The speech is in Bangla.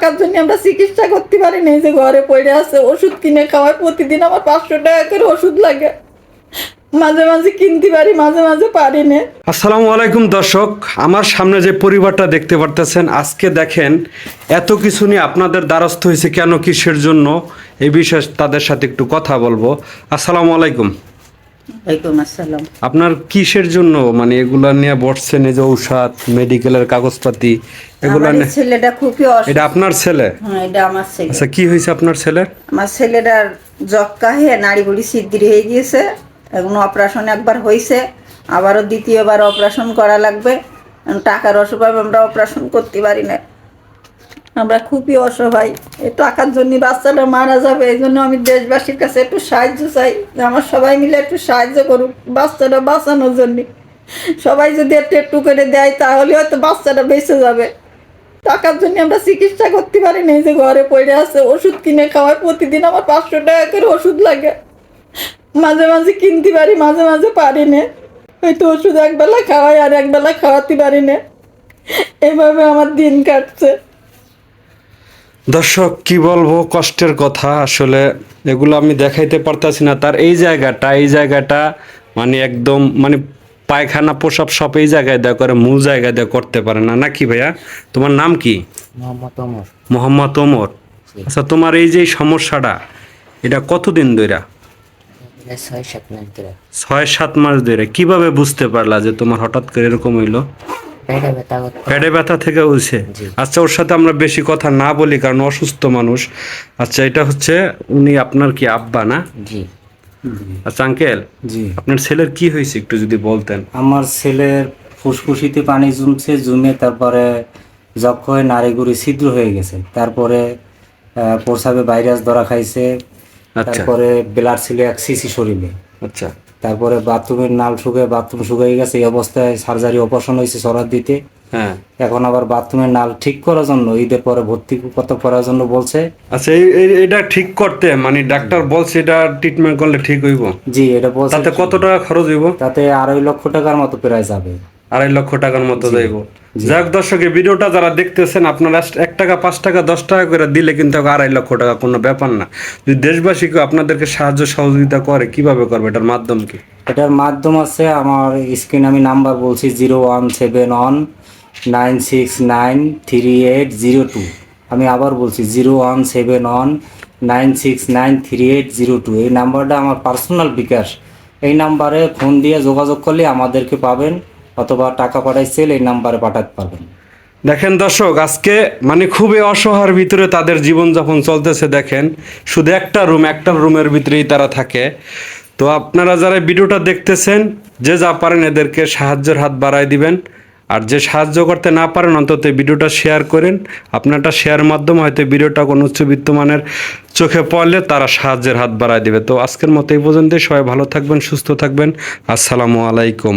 টাকার জন্য আমরা চিকিৎসা করতে পারি না যে ঘরে পড়ে আছে, ওষুধ কিনে খাওয়াই প্রতিদিন আমার পাঁচশো টাকা করে ওষুধ লাগে। মাঝে মাঝে কিনতে পারি, মাঝে মাঝে পারি না। আসসালামু আলাইকুম দর্শক, আমার সামনে যে পরিবারটা দেখতে পারতেছেন, আজকে দেখেন এত কিছু নিয়ে আপনাদের দ্বারস্থ হয়েছে কেন কিসের জন্য, এই বিষয়ে তাদের সাথে একটু কথা বলব। আসসালামু আলাইকুম। আপনার কিসের জন্য? মানে এগুলা নিয়ে বসছেন এই যে ঔষধ মেডিকেলের কাগজপাতি এগুলা ছেলেটা খুবই এটা আপনার ছেলে? হ্যাঁ এটা আমার ছেলে। আচ্ছা কি হয়েছে আপনার ছেলের? আমার ছেলেটার যক্কা হয়ে নাড়ি বুড়ি সিদ্ধির হয়ে গিয়েছে এখন অপারেশন একবার হয়েছে আবারও দ্বিতীয়বার অপারেশন করা লাগবে। টাকার অসুবিধা আমরা অপারেশন করতে পারি না। আমরা খুবই অসহায়। এই টাকার জন্য বাচ্চাটা মারা যাবে, এই জন্য আমি দেশবাসীর কাছে একটু সাহায্য চাই আমার সবাই মিলে একটু সাহায্য করুক বাচ্চাটা বাঁচানোর জন্য। সবাই যদি একটু একটু করে দেয়, তাহলে হয়তো বাচ্চাটা বেঁচে যাবে। টাকার জন্য আমরা চিকিৎসা করতে পারি না যে ঘরে পড়ে আছে, ওষুধ কিনে খাওয়াই প্রতিদিন আমার পাঁচশো টাকা করে ওষুধ লাগে। মাঝে মাঝে কিনতে পারি, মাঝে মাঝে পারি না। হয়তো ওষুধ একবেলা খাওয়াই আর একবেলা খাওয়াতে পারি না। এভাবে আমার দিন কাটছে। দর্শক কি বলব কষ্টের কথা। আসলে এগুলো আমি দেখাইতে পারতাছি না। তার এই জায়গাটা এই জায়গাটা মানে একদম মানে পায়খানা প্রসাব সব এই জায়গায় দেওয়া করে মূল জায়গায় দেওয়া করতে পারে না। নাকি ভাইয়া? তোমার নাম কি? মোহাম্মদ ওমর। মোহাম্মদ ওমর। আচ্ছা তোমার এই যে সমস্যাটা এটা কতদিন ধরে ছয় সাত মাস ধরে ছয় সাত মাস ধরে কীভাবে বুঝতে পারলা যে তোমার হঠাৎ করে এরকম হইল? পেটে ব্যথা থেকে হয়েছে আচ্ছা ওর সাথে আমরা বেশি কথা না বলি কারণ অসুস্থ মানুষ। আচ্ছা এটা হচ্ছে উনি আপনার কি আব্বা না? জি। আচ্ছা আঙ্কেল জি। আপনার ছেলের কি হয়েছে একটু যদি বলতেন? আমার ছেলের ফুসফুসিতে পানি জমছে জমে তারপরে যক্ষ হয়ে নাড়িগুড়ি ছিদ্র হয়ে গেছে। তারপরে আহ, প্রস্রাবে ভাইরাস ধরা খাইছে। আচ্ছা। তারপরে ব্লাড ছিল এক সিসি শরীরে। আচ্ছা। তারপরে বাথরুমের নাল শুকে বাথরুম শুকিয়ে গেছে এই অবস্থায় সার্জারি অপারেশন হয়েছে সরার দিতে। হ্যাঁ। এখন আবার বাথরুমের নাল ঠিক করার জন্য ঈদের পরে ভর্তি কত করার জন্য বলছে। আচ্ছা এটা ঠিক করতে মানে ডাক্তার বলছে এটা ট্রিটমেন্ট করলে ঠিক হইব? জি এটা বলছে তাতে কত টাকা খরচ হইব? তাতে আড়াই লক্ষ টাকার মতো প্রায় যাবে। আড়াই লক্ষ টাকার মতো যাইব। যাক দর্শক, এই ভিডিওটা যারা দেখতেছেন, আপনারা এক টাকা, পাঁচ টাকা, দশ টাকা করে দিলে কিন্তু আড়াই লক্ষ টাকা কোনো ব্যাপার না। যদি দেশবাসীকে আপনাদেরকে সাহায্য সহযোগিতা করে, কীভাবে করবে? এটার মাধ্যম কি? এটার মাধ্যম আছে আমার স্ক্রিন আমি নাম্বার বলছি zero one seven one nine six nine three eight zero two. আমি আবার বলছি zero one seven one nine six nine three eight zero two. এই নাম্বারটা আমার পার্সোনাল বিকাশ। এই নাম্বারে ফোন দিয়ে যোগাযোগ করলে আমাদেরকে পাবেন। অথবা টাকা পাঠাইছেল এই নাম্বারে পাঠাতে পারবেন। দেখেন দর্শক, আজকে মানে খুবই অসহার ভিতরে তাদের জীবনযাপন চলতেছে, দেখেন। শুধু একটা রুম, একটা রুমের ভিতরেই তারা থাকে। তো আপনারা যারা ভিডিওটা দেখতেছেন, যে যা পারেন এদেরকে সাহায্যের হাত বাড়ায় দিবেন। আর যে সাহায্য করতে না পারেন, অন্তত ভিডিওটা শেয়ার করেন। আপনারটা শেয়ার মাধ্যমে হয়তো ভিডিওটা কোনো উচ্চবিত্ত মানের চোখে পড়লে তারা সাহায্যের হাত বাড়ায় দিবে। তো আজকের মতো এই পর্যন্তই। সবাই ভালো থাকবেন, সুস্থ থাকবেন। আসসালামু আলাইকুম।